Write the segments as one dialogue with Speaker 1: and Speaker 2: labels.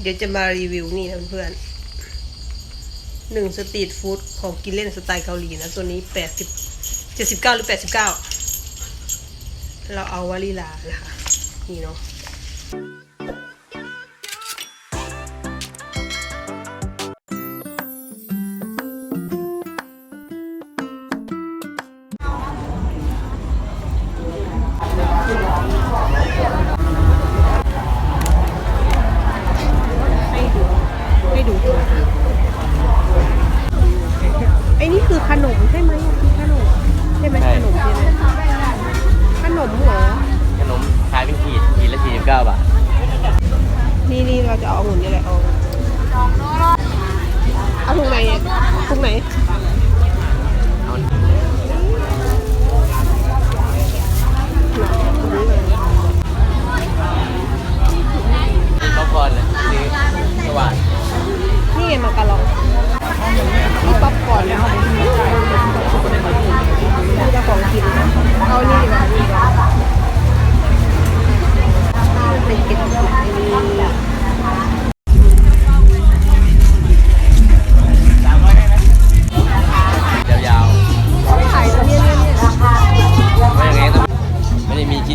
Speaker 1: เดี๋ยวจะมารีวิวนี่นะเพื่อนหนึ่งสตรีทฟู้ดของกินเล่นสไตล์เกาหลีนะ ตัวนี้แปดสิบเจ็ดสิบเก้าหรือแปดสิบเก้าเราเอาวาลีลานะคะ นี่เนาะ นี่คือขนมใช่ไหมคือขนมใช่ไหม
Speaker 2: ใช่
Speaker 1: ขนมใช่ไหมขนมเหรอ
Speaker 2: ขนมขายเป็นขีดขีดละ49บาท
Speaker 1: นี่นี่เราจะเอาหมุนนี่แหละเอาเอาถุงไหนอะถุงไหน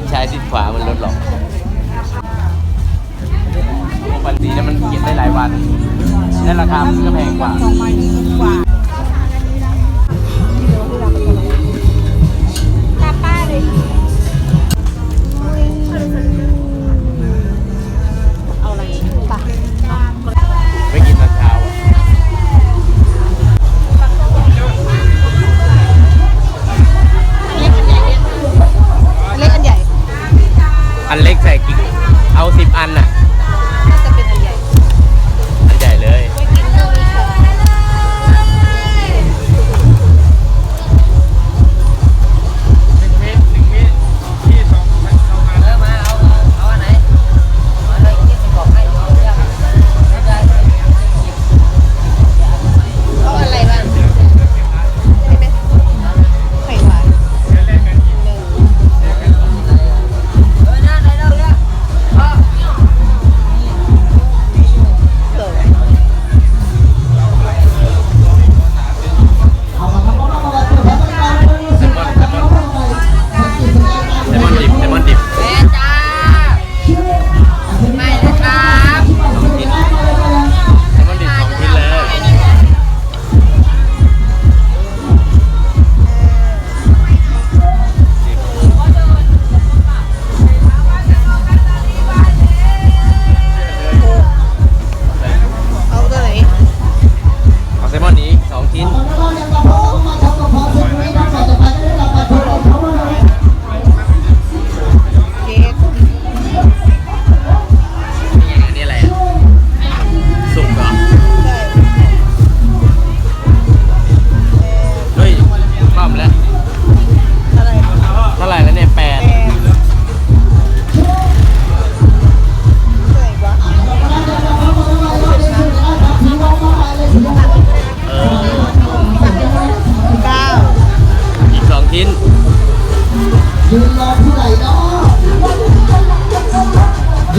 Speaker 1: ไม่ได้
Speaker 2: มีชิดซ้ายชิดขวามันลดหรอกปกติแล้วมันเก็บได้หลายวัน และราคามันก็แพงกว่า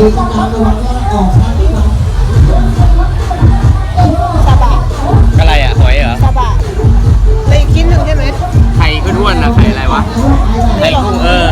Speaker 1: ยื
Speaker 2: น
Speaker 1: กำ
Speaker 2: ลั
Speaker 1: ง
Speaker 3: ระวังว่าออกทางนี้นะ
Speaker 1: ซาบะ
Speaker 2: อะไรอะหอยเหรอ
Speaker 1: ซาบะแล้วอีกชิ้นหนึ่งใช่ไหม
Speaker 2: ไข่ก็ด้วนๆนะไข่อะไรวะไข่กุ้งเออ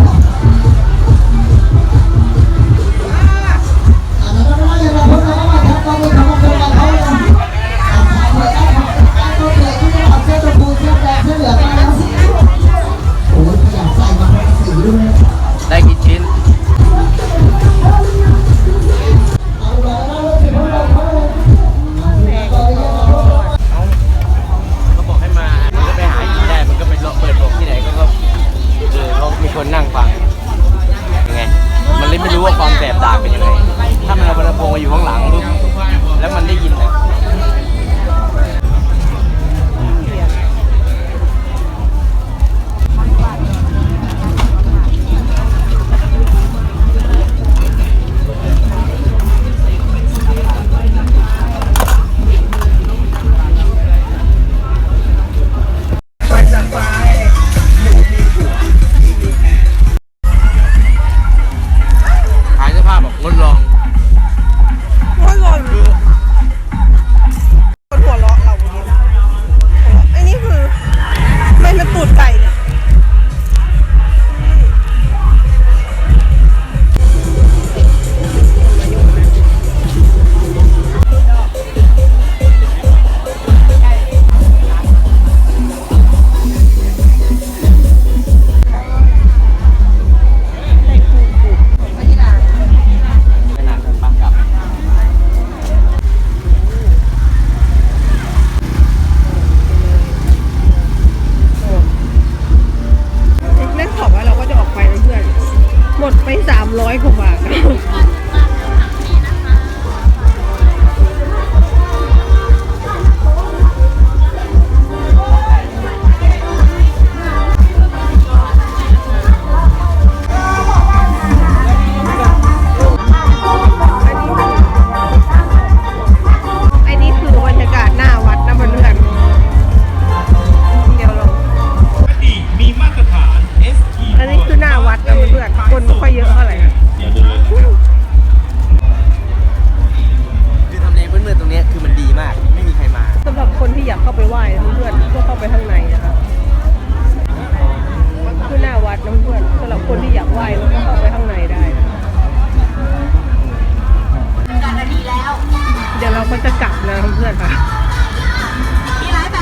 Speaker 3: สามร้อย
Speaker 2: ก
Speaker 3: ว่า
Speaker 2: บาท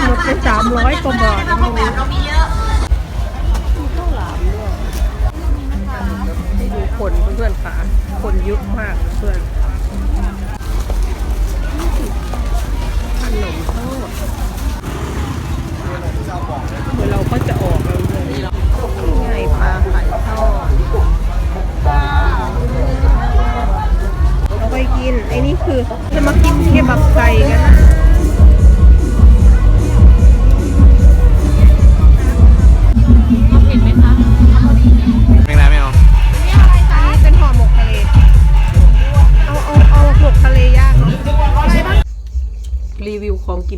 Speaker 2: ห
Speaker 1: ลา
Speaker 4: ยแบบ
Speaker 1: หมดไปสามร้อยกว่าบาท
Speaker 4: เราพวกแบบเรามีเยอะ
Speaker 1: มีข้าวหลามด้วยให้ดูคนเพื่อนๆค่ะ คนเยอะมากเพื่อน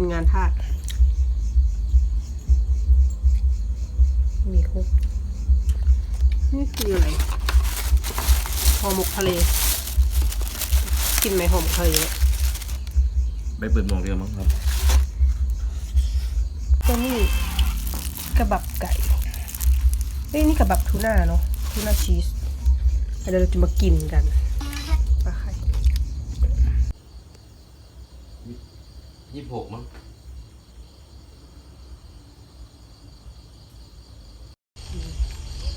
Speaker 1: กินงานทาสมีคุกนี่คืออะไรห่อหมกทะเล กินไหมห่อหมกทะเลเนี่ย
Speaker 2: ไปเปิดหมวกเดียวมั้งครับ
Speaker 1: ตัวนี้กระบับไก่เอ้ยนี่กระบับทูน่าเนาะทูน่าชีสเดี๋ยวเราจะมากินกันปลาไข่
Speaker 2: ยี่สิ บหกมั้ง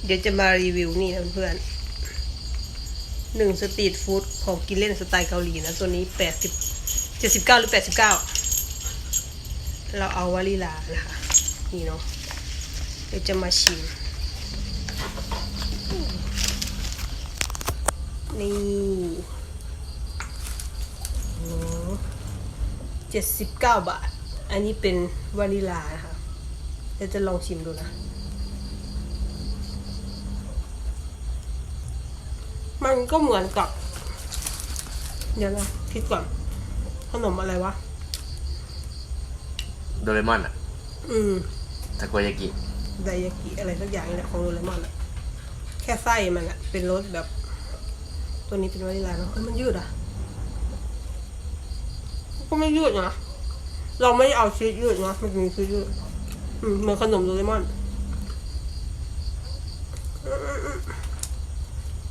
Speaker 1: เดี๋ยวจะมารีวิวนี่นะเพื่อนๆหนึ่งสตรีทฟู้ดของกินเล่นสไตล์เกาหลีนะ ตัวนี้แปดสิบเจ็ดสิบเก้าหรือแปดสิบเก้าเราเอาวาลิลานะคะ นี่เนาะเดี๋ยวจะมาชิม นี่ เจ็ดสิบเก้าบาท อันนี้เป็นวานิลานะคะเดี๋ยวจะลองชิมดูนะ มันก็เหมือนกับ เดี๋ยวนะคิดก่อน ขนมอะไรวะ
Speaker 2: โดเรมอนอะ
Speaker 1: อืม
Speaker 2: ทาโกยากิ
Speaker 1: ไดยากิอะไรสักอย่างนี่แหละของโดเรมอนอะแค่ไส้มันอะเป็นรสแบบ ตัวนี้เป็นวานิลาเนาะเฮ้ยมันยืดอะ ก็ไม่ยืดนะ เราไม่เอาชีสยืดนะมันมีชีสยืดเหมือนขนมโดเรมอน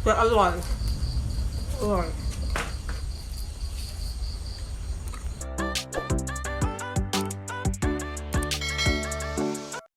Speaker 1: แต่อร่อยอร่อย